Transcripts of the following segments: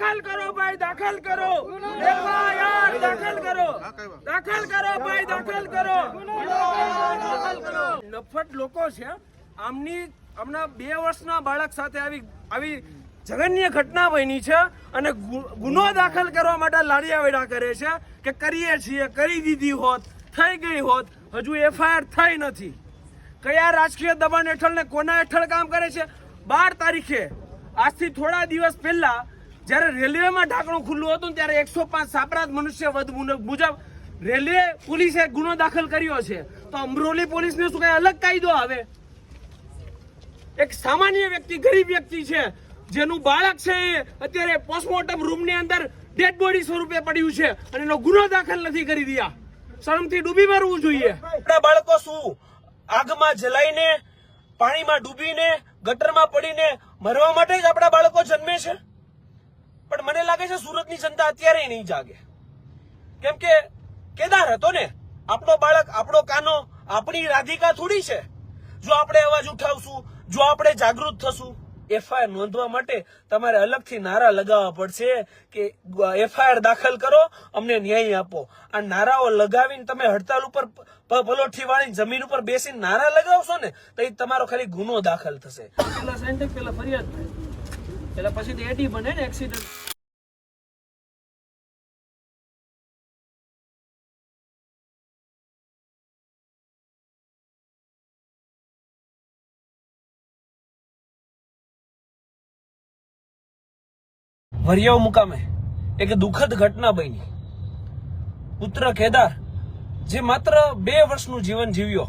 દાખલ કરો ભાઈ, દાખલ કરો. એફઆઈઆર દાખલ કરો. દાખલ કરો ભાઈ, દાખલ કરો. નફટ લોકો છે. આમની હમણાં બે વર્ષના બાળક સાથે આવી આવી જગન્ય ઘટના બની છે અને ગુનો દાખલ કરવા માટે લાડિયાવેડા કરે છે કે કરીએ છીએ, કરી દીધી હોત, થઈ ગઈ હોત. હજુ એફઆઈઆર થઈ નથી. કયા રાજકીય દબાણ હેઠળ ને કોના હેઠળ કામ કરે છે? બાર તારીખે. આજથી થોડા દિવસ પહેલા જ્યારે રેલવેમાં ઢાંકણું ખુલ્લું હતું ત્યારે એકસો પાંચ સાપરાધ મનુષ્ય વધ મુજબ રેલવે પોલીસે ગુનો દાખલ કર્યો છે. તો અમરોલી પોલીસને શું કઈ અલગ કાયદો આવે? એક સામાન્ય વ્યક્તિ, ગરીબ વ્યક્તિ છે, જેનું બાળક છે અત્યારે પોસ્ટમોર્ટમ રૂમની અંદર ડેડ બોડી સ્વરૂપે પડ્યું છે અને એનો ગુનો દાખલ નથી કરી રહ્યા. શરમથી ડૂબી મરવું જોઈએ. આપણા બાળકો શું? આગમાં જલાઈને, પાણીમાં ડૂબીને, ગટરમાં પડીને મરવા માટે જ આપણા બાળકો જન્મે છે? પણ મને લાગે છે સુરતની જનતા અત્યારે નહીં જાગે. કેમ કે કેદાર હતો ને, આપણો બાળક, આપણો કાનો, આપણી રાધિકા થોડી છે. જો આપણે અવાજ ઉઠાવશું, જો આપણે જાગૃત થશું, એફઆઈઆર નોંધવા માટે તમારે અલગથી નારા લગાવવા પડશે કે એફઆઈઆર દાખલ કરો, અમને ન્યાય આપો. આ નારાઓ લગાવીને તમે હડતાલ ઉપર પલોઠી વાળીને જમીન ઉપર બેસીને નારા લગાવશો ને, તો તમારો ખાલી ગુનો દાખલ થશે. પેલા ફરિયાદ થાય. પેલા પછી એટી બને ને એક્સિડન્ટ વરિયાવ મુકામે એક દુઃખદ ઘટના બની. પુત્ર કેદાર, જે માત્ર બે વર્ષનું જીવન જીવ્યો.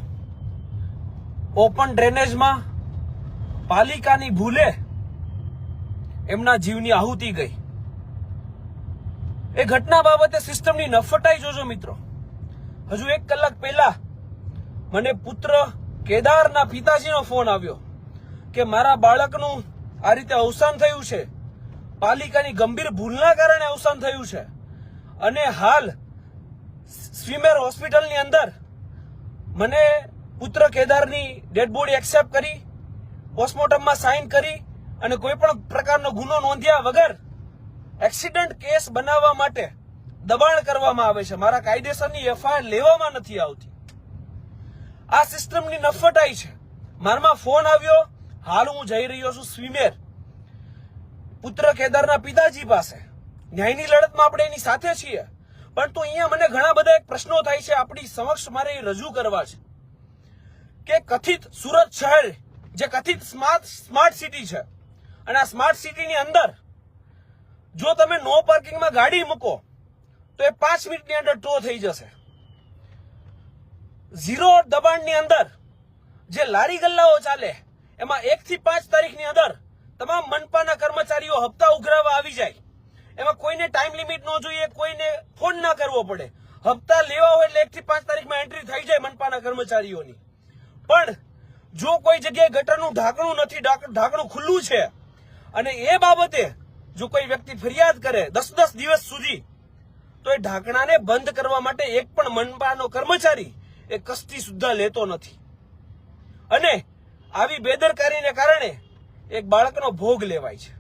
ઓપન ડ્રેનેજમાં પાલિકાની ભૂલે એમના જીવની આહુતિ ગઈ. એ ઘટના બાબતે સિસ્ટમની નફટાઈ જોજો મિત્રો. હજુ એક કલાક પહેલા મને પુત્ર કેદારના પિતાજીનો ફોન આવ્યો કે મારા બાળકનું આ રીતે અવસાન થયું છે. પાલિકાની ગંભીર ભૂલના કારણે અવસાન થયું છે. અને હાલ સ્વીમેર હોસ્પિટલની અંદર મને પુત્ર કેદારની ડેડ બોડી એક્સેપ્ટ કરી, પોસ્ટમોર્ટમમાં સાઇન કરી અને કોઈ પણ પ્રકારનો ગુનો નોંધ્યા વગર એક્સિડન્ટ કેસ બનાવવા માટે દબાણ કરવામાં આવે છે. મારા કાયદેસરની એફઆઈઆર લેવામાં નથી આવતી. આ સિસ્ટમની નફટાઈ છે. મારામાં ફોન આવ્યો, હાલ હું જઈ રહ્યો છું સ્વીમેર. પુત્ર કેદારના પિતાજી પાસે. ન્યાયની લડતમાં આપણે એની સાથે છીએ. પણ તો અહીંયા મને ઘણા બધા એક પ્રશ્નો થાય છે. આપણી સમક્ષ મારે એ રજૂ કરવા છે. કે કથિત સુરત શહેર, જે કથિત સ્માર્ટ સ્માર્ટ સિટી છે. અને આ સ્માર્ટ સિટીની અંદર જો તમે નો પાર્કિંગમાં ગાડી મૂકો, તો એ પાંચ મિનિટની અંદર ટો થઈ જશે. ઝીરો દબાણની અંદર જે લારી ગલ્લાઓ ચાલે, એમાં એક થી પાંચ તારીખની અંદર તમામ મનપાના કર્મચારીઓ હપ્તા ઉઘરાવવા આવી જાય. એમાં કોઈને ટાઈમ લિમિટ ન જોઈએ, કોઈને ફોન ના કરવો પડે. હપ્તા લેવા હોય એટલે એક થી પાંચ તારીખમાં એન્ટ્રી થઈ જાય મનપાના કર્મચારીઓની. પણ જો કોઈ જગ્યાએ ગટરનું ઢાંકણું નથી ઢાંકણું ખુલ્લું છે અને એ બાબતે જો કોઈ વ્યક્તિ ફરિયાદ કરે દસ દસ દિવસ સુધી, તો એ ઢાંકણાને બંધ કરવા માટે એક પણ મનપાનો કર્મચારી એ કસ્તી સુદ્ધા લેતો નથી. અને આવી બેદરકારીને કારણે એક બાળકનો ભોગ લેવાય છે.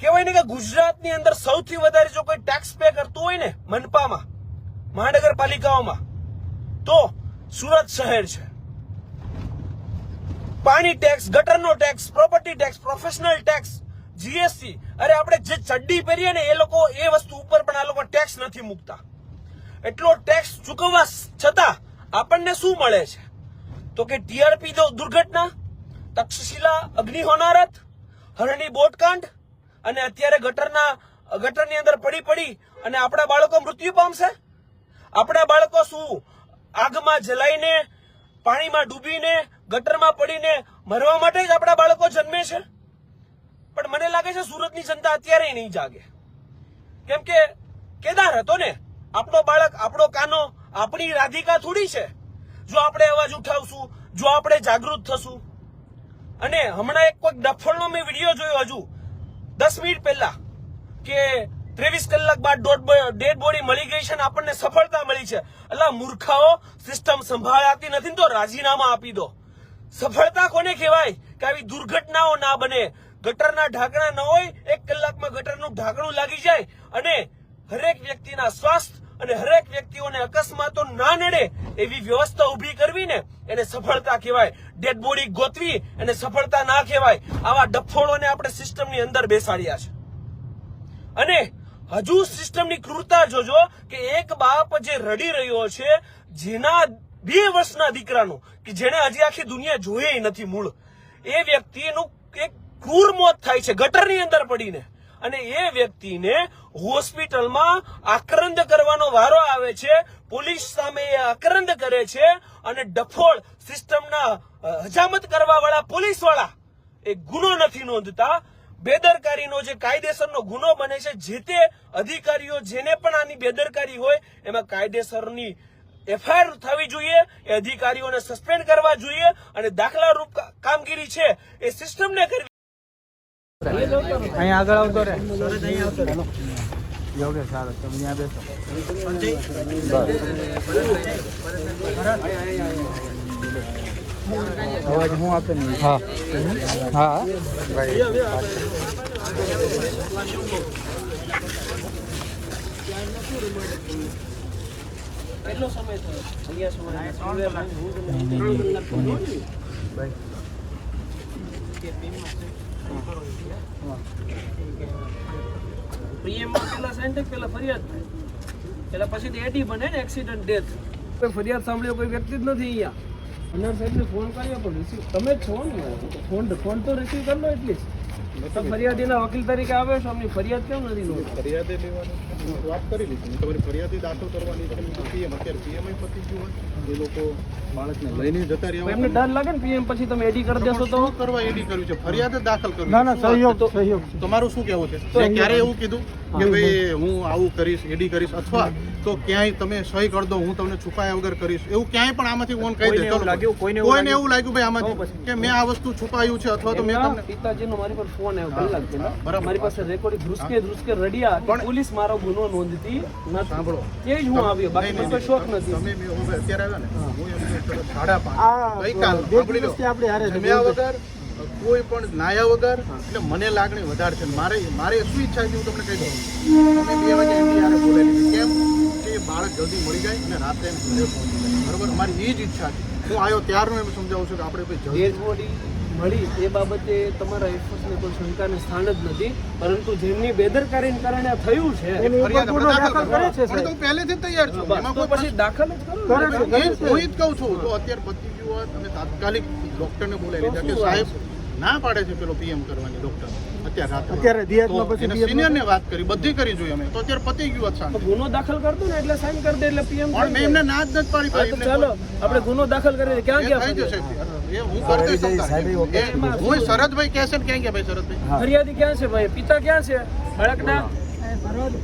કહેવાય ને કે ગુજરાતની અંદર સૌથી વધારે જો કોઈ ટેક્સ પે કરતું હોય ને મનપામાં, મહાનગરપાલિકાઓમાં, તો સુરત શહેર છે. પાણી tax ગટરનો tax property tax professional tax GST અરે આપણે જે ચડ્ડી પહેરીએ ને એ લોકો એ વસ્તુ ઉપર પણ આ લોકો ટેક્સ નથી મૂકતા. એટલો ટેક્સ ચૂકવવા છતાં આપણને શું મળે છે? તો કે ટીઆરપી દુર્ઘટના, તક્ષશિલા, અગ્નિ હોનારત, હરણી બોટકાંડ, અને અત્યારે ગટરના, ગટરની અંદર પડી પડી અને આપણા બાળકો મૃત્યુ પામશે? આપણા બાળકો શું, આગમાં જલાઈને પાણીમાં ડૂબીને, ગટરમાં પડીને મરવા માટે જ આપણા બાળકો જન્મે છે? પણ મને લાગે છે સુરતની જનતા અત્યારે નહીં જાગે. કેમ કે કેદાર હતો ને, આપણો બાળક, આપણો કાનો, આપણી રાધિકા થોડી છે. જો આપણે અવાજ ઉઠાવશું, જો આપણે જાગૃત થશું. અને હમણાં એક કોઈક ડફળનો મેં વીડિયો જોયો હજુ, દસ મિનિટ પહેલા, કે ત્રેવીસ કલાક બાદ ડેડ બોડી મળી ગઈ છે અને આપણને સફળતા મળી છે. એટલે મૂર્ખાઓ સિસ્ટમ સંભાળાતી નથી તો રાજીનામા આપી દો. સફળતા કોને કહેવાય? કે આવી દુર્ઘટનાઓ ના બને. ગટરના ઢાંકણા ન હોય, એક કલાકમાં ગટરનું ઢાંકણું લાગી જાય અને હરેક વ્યક્તિના સ્વાસ્થ્ય અને હરેક વ્યક્તિઓને અકસ્માતો ના નડે એવી વ્યવસ્થા ઊભી કરવી ને એને સફળતા કહેવાય. ડેડ બોડી ગોતવી એને સફળતા ના કહેવાય. આવા ડફોળોને આપણે સિસ્ટમની અંદર બેસાડ્યા છે. અને હજુ સિસ્ટમની ક્રૂરતા જોજો કે એક બાપ જે રડી રહ્યો છે, જેના બે વર્ષના દીકરાનું, કે જેને હજી આખી દુનિયા જોઈ નથી મૂળ. એ વ્યક્તિનું એક ક્રૂર મોત થાય છે, ગટરની અંદર પડીને. અને એ વ્યક્તિને હોસ્પિટલમાં આક્રંદ કરવાનો વારો આવે છે, પોલીસ સામે એ આક્રંદ કરે છે, અને ડફોળ સિસ્ટમના હજામત કરવા વાળા પોલીસવાળા એ ગુનો નથી નોંધતા બેદરકારીનો જે કાયદેસરનો ગુનો બને છે જે તે અધિકારીઓ જેને પણ આની બેદરકારી હોય એમાં કાયદેસરની એફઆઈઆર થવી જોઈએ એ અધિકારીઓને સસ્પેન્ડ કરવા જોઈએ અને દાખલા રૂપ કામગીરી છે એ સિસ્ટમને કરવી અહીંયા આગળ આવતો રે યોગે સારું તમે ત્યાં બેસો. અવાજ હું આપે ને હા. હા. કેટલો સમય થયો અહીંયા સમય પેલા સાઈન પેલા ફરિયાદ થાય. પેલા પછી એટી બને ને એક્સિડન્ટ ડેથ ફરિયાદ સાંભળ્યો કોઈ વ્યક્તિ જ નથી અહીંયા. અનર સાહેબને ફોન કર્યો પણ રિસીવ તમે જ છો ને? ફોન ફોન તો રિસીવ કરી લો એટલીસ્ટ ફરિયાદીના વકીલ તરીકે આવે છો અમની ફરિયાદ કેમ નથી નોંધી ફરિયાદે લેવાની વાત કરી લીધી. તમારી ફરિયાદી દાખલ કરવાની તમે પીએમ અત્યારે પીએમ પતી ગયું હોય. એ લોકો માણસને લઈને જતા રહ્યા એમને ડર લાગે ને પીએમ પછી તમે એડી કરી દેશો તો? કરવા એડી કર્યું છે? ફરિયાદ દાખલ કરવી ના ના સહયોગ સહયોગ તમારું શું કહેવું છે? ક્યારે એવું કીધું કે ભાઈ હું આવું કરીશ એડી કરીશ અથવા તો ક્યાંય તમે સહી કરી દો હું તમને છુપાયા વગર કરીશ. એવું ક્યાંય પણ આમાંથી ઓન કહી દે. એવું લાગ્યું, કોઈને એવું લાગ્યું. ભાઈ આમાંથી? કે મેં આ વસ્તુ છુપાયું છે અથવા તો મેં તમને પિતાજીનો મારી પર ફોન આવ્યો કલાક પહેલા બરાબર. મારી પાસે રેકોર્ડિંગ ધ્રુસકે ધ્રુસકે રડિયા પણ- પોલીસ મારો ગુનો નોંધતી નથી. સાંભળો. તે જ હું આવ્યો? બાકી મને કોઈ શોખ નથી. તમે મે અત્યારે આવ્યા ને. હું. એમ સાડા પાંચ ગઈકાલ સાંભળી લો. આપણે હારે જમ્યા વગર કોઈ પણ નાયા વગર એટલે મને લાગણી વધારે છે. મારે મારે શું ઈચ્છા છે હું તમને કહી દઉં. તમે બે વાગે એમની કેમ? કે બાળક જલ્દી મળી જાય અને રાતે ઘરે પહોંચી જાય. બરાબર? અમારી એ જ ઈચ્છા છે. હું આવ્યો ત્યારનું એમ સમજાવું છું કે આપણે ભાઈ ડેડ બોડી મળી એ બાબતે તમારા એફર્ટને કોઈ શંકાને સ્થાન જ નથી પરંતુ જેમની બેદરકારીને કારણે થયું છે દાખલ કરે. છે તો પહેલેથી તૈયાર છું. એમાં કોઈ પછી દાખલ જ કરો હું જ કહું છું. તો અત્યારે પતિ ગયું હોત તમે તાત્કાલિક ડોક્ટરને બોલાવી લીધા કે સાહેબ ના પાડે છે પેલો પીએમ કરવાની ડોક્ટર અત્યારે અત્યારે દિયાતમાં પછી દિયાતમાં- સિનિયરને વાત કરી બધી કરી જોઈએ અમે. તો અત્યારે પતી ગયું હોત ગુનો દાખલ કરતો ને એટલે સાઈન કરી દે એટલે પીએમ પણ મેં એમને ના જ નથી પાડી એમને ચાલો આપણે ગુનો દાખલ કરીએ ક્યાં ગયા થઈ જશે એ હું કરી દઈશ. હું શરદભાઈ કહે છે ને ક્યાં ગયા ભાઈ શરદભાઈ? ફરિયાદી ક્યાં છે ભાઈ? પિતા ક્યાં છે? બાળકના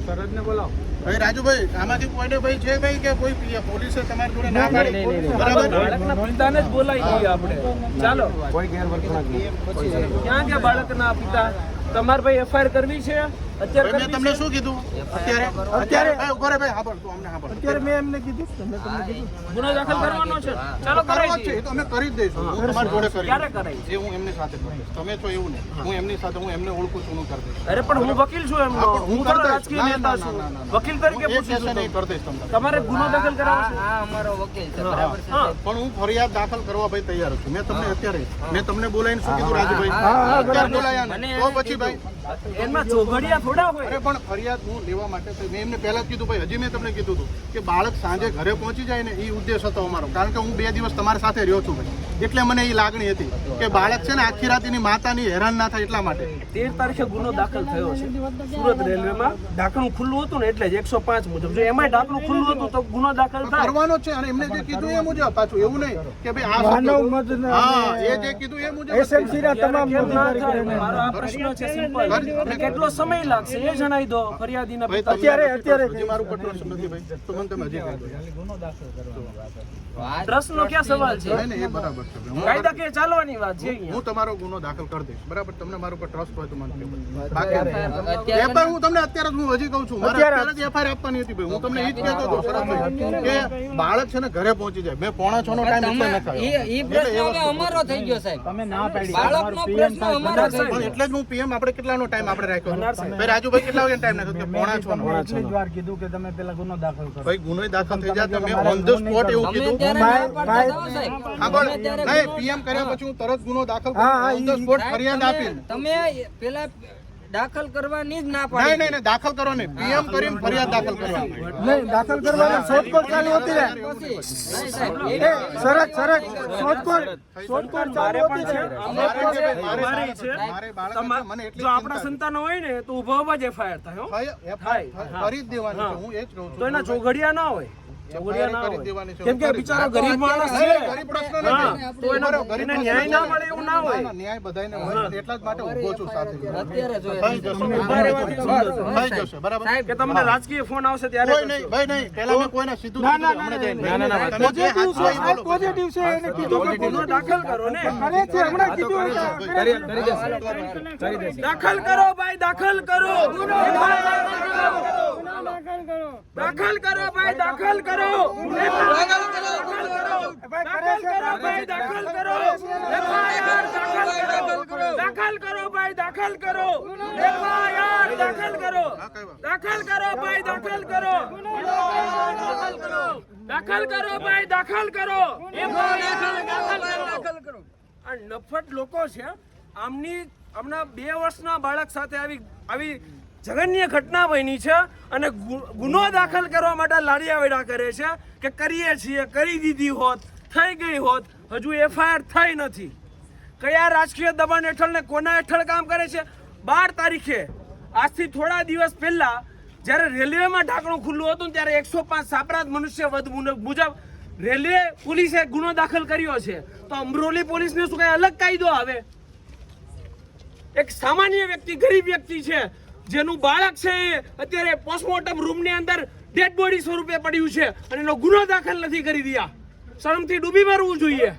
શરદને બોલાવો. ભાઈ રાજુભાઈ આમાંથી કોઈને ભાઈ છે ભાઈ કે કોઈ પોલીસે તમારી જોડે ના પાડી? બરાબર? પિતાને જ બોલાવી દઈએ આપણે. ચાલો. કોઈ ગેરવર્તણૂક ક્યાં ગયા બાળકના પિતા? તમારે ભાઈ એફઆઈઆર કરવી છે? અત્યારે ભાઈ, મેં કરવી તમને શું કીધું? અત્યારે અત્યારે ભાઈ ભાઈ હાંભળ તું અમને હાંભળ અત્યારે મેં એમને કીધું તમે તમને કીધું ગુનો દાખલ કરવાનો છે. ચાલો કરાવી છે. તો અમે કરી જ દઈશું. હું તમારી જોડે કરી ક્યારે કરાવી એ હું એમની સાથે કરીશ. તમે છો એવું નહીં હું. એમની સાથે હું એમને ઓળખું છું હું કરી દઈશ. અરે પણ હું વકીલ છું એમનો. હું. રાજકીય નેતા છું. વકીલ તરીકે પૂછું છું કરી દઈશ તમને. તમારે ગુનો દાખલ કરાવવો છે? હા પણ હું ફરિયાદ દાખલ કરવા ભાઈ તૈયાર છું. મેં તમને અત્યારે મેં તમને બોલાવીને શું કીધું રાજભાઈ? રાજુભાઈ અત્યારે બોલાયા તો પછી ભાઈ. એમાં ચોઘડિયા થોડા હોય. અરે પણ ફરિયાદ હું લેવા માટે મેં એમને પહેલા જ કીધું ભાઈ હજી મેં તમને કીધું હતું કે બાળક સાંજે ઘરે પહોંચી જાય ને એ ઉદ્દેશ હતો અમારો. કારણ કે હું બે દિવસ તમારી સાથે રહ્યો છું ભાઈ. એટલે મને એ લાગણી હતી કે બાળક છે ને આખી રાત એની માતાની હેરાન ના થાય એટલા માટે. તેર તારીખે ગુનો દાખલ થયો છે. સુરત રેલવેમાં ઢાંકણું ખુલ્લું હતું ને એટલે જ એકસો પાંચ મુજબ. જો એમાં ઢાંકણું ખુલ્લું હતું તો ગુનો દાખલ થાય. કરવાનો છે અને એમને જે કીધું એ મુજબ પાછું એવું નહીં કે ભાઈ આ માનવ મત હા એ જે કીધું એ મુજબ એસએમસી ના તમામ મારો આ પ્રશ્ન છે સિમ્પલ. કેટલો સમય લાગશે એ જણાવી દો ફરિયાદીના પિતા. અત્યારે- અત્યારે હજી મારું પર trust નથી ભાઈ. તો મને તમે હજી કહી. દો. ટ્રસ્ટનો ક્યાં સવાલ છે? નહીં, એ બરાબર છે ભાઈ. હું કાયદાકીય ચાલવાની વાત છે હું તમારો ગુનો દાખલ કરી દઈશ. બરાબર? તમને મારું પર ટ્રસ્ટ હોય તો મને બાકી એફઆઈઆર હું તમને અત્યારે જ હું હજી કહું છું. મારે અત્યારે જ એફઆઈઆર આપવાની હતી ભાઈ. હું તમને એ જ કહેતો હતો સરસ કે બાળક છે ને ઘરે પહોંચી જાય. મેં પોણા છ નો ટાઈમ એટલે નથી ઈ આવ્યો. પ્રશ્ન હવે અમારો થઈ ગયો સાહેબ. તમે ના પાડી. બાળકનો પ્રશ્ન અમારો એટલે જ હું પીએમ આપણે કેટલાનો ટાઈમ આપણે રાખ્યો હતો રાજુભાઈ કેટલા વાગે ટાઈમ નાખ્યો? કે પોણા છ નો એટલી વાર કીધું કે તમે પેલા ગુનો દાખલ કરો. ભાઈ ગુનો દાખલ થઈ જાય તમે ઓન ધ સ્પોટ એવું કીધું. હા બોલ. નહીં પીએમ કર્યા પછી હું તરત ગુનો દાખલ હા, હા, ઓન ધ સ્પોટ ફરિયાદ આપી તમે પેલા દાખલ કરવાની જ ના પાડી નહીં નહીં દાખલ કરો નહીં પીએમ કરીને ફરિયાદ દાખલ કરવાની. નહીં દાખલ કરવાની શોધખોળ ચાલુ હતી ને. સરસ સરસ. શોધખોળ શોધખોળ ચાલુ પણ હતી છે ને પણ છે મારે છે. મારે મને એટલી જો આપણા સંતાનો હોય ને તો ઊભો ઊભા જ એફઆઈઆર થાય હો. જ દેવાની હું. એ જ કહું છું. તો એના ચોઘડિયા ના હોય. ચોઘડિયા ના હોય. કેમ કે બિચારો ગરીબ માણસ છે. ગરીબ પ્રશ્ન નથી. તો એનો બરાબર, ગરીબ ન્યાય ના મળે એવું ના હોય. ન્યાય બધાયને હોય એટલા જ માટે ઊભો છું સાથે અત્યારે જો થઈ જશે. બરાબર? કે તમને રાજકીય ફોન આવશે ત્યારે કોઈ નહીં ભાઈ નહીં. પહેલા મેં કોઈને સીધું ના, ના, ના, ના, ના, ના, તમે જે પોઝિટિવ છે આ પોઝિટિવ છે એને કીધું કે ગુનો દાખલ કરો ને. કરે છે હમણાં કીધું કરી કરી દેશે, દાખલ કરો ભાઈ દાખલ કરો. ભાઈ દાખલ કરો. દાખલ કરો ભાઈ દાખલ કરો દાખલ કરો દાખલ કરો ભાઈ દાખલ કરો એફઆઈઆર દાખલ કરો દાખલ કરો ભાઈ દાખલ કરો એફઆઈઆર દાખલ કરો દાખલ કરો ભાઈ દાખલ કરો દાખલ કરો દાખલ કરો ભાઈ દાખલ કરો દાખલ કરો આ નફટ લોકો છે આમની હમણાં બે વર્ષના બાળક સાથે આવી આવી જઘન્ય ઘટના બની છે અને ગુનો દાખલ કરવા માટે લાડિયાવેડા કરે છે કે કરીએ છીએ, કરી દીધી હોત, થઈ ગઈ હોત, હજુ એફઆઈઆર થઈ નથી. કયા રાજકીય દબાણ હેઠળ ને કોના હેઠળ કામ કરે છે? બાર તારીખે, આજથી થોડા દિવસ પહેલા જ્યારે રેલવેમાં ઢાંકણું ખુલ્લું હતું ત્યારે એકસો પાંચ સાપરાધ મનુષ્ય વધ મુજબ રેલવે પોલીસે ગુનો દાખલ કર્યો છે. તો અમરોલી પોલીસને શું કઈ અલગ કાયદો આવે? એક સામાન્ય વ્યક્તિ, ગરીબ વ્યક્તિ છે. જેનું બાળક છે અત્યારે પોસ્ટમોર્ટમ રૂમની અંદર ડેડ બોડી સ્વરૂપે પડ્યું છે અને એનો ગુનો દાખલ નથી કરી દીધા શરમથી ડૂબી મરવું જોઈએ.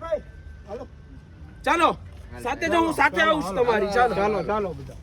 ચાલો, સાથે જો હું સાથે આવું છું તમારી. ચાલો. ચાલો ચાલો બધા.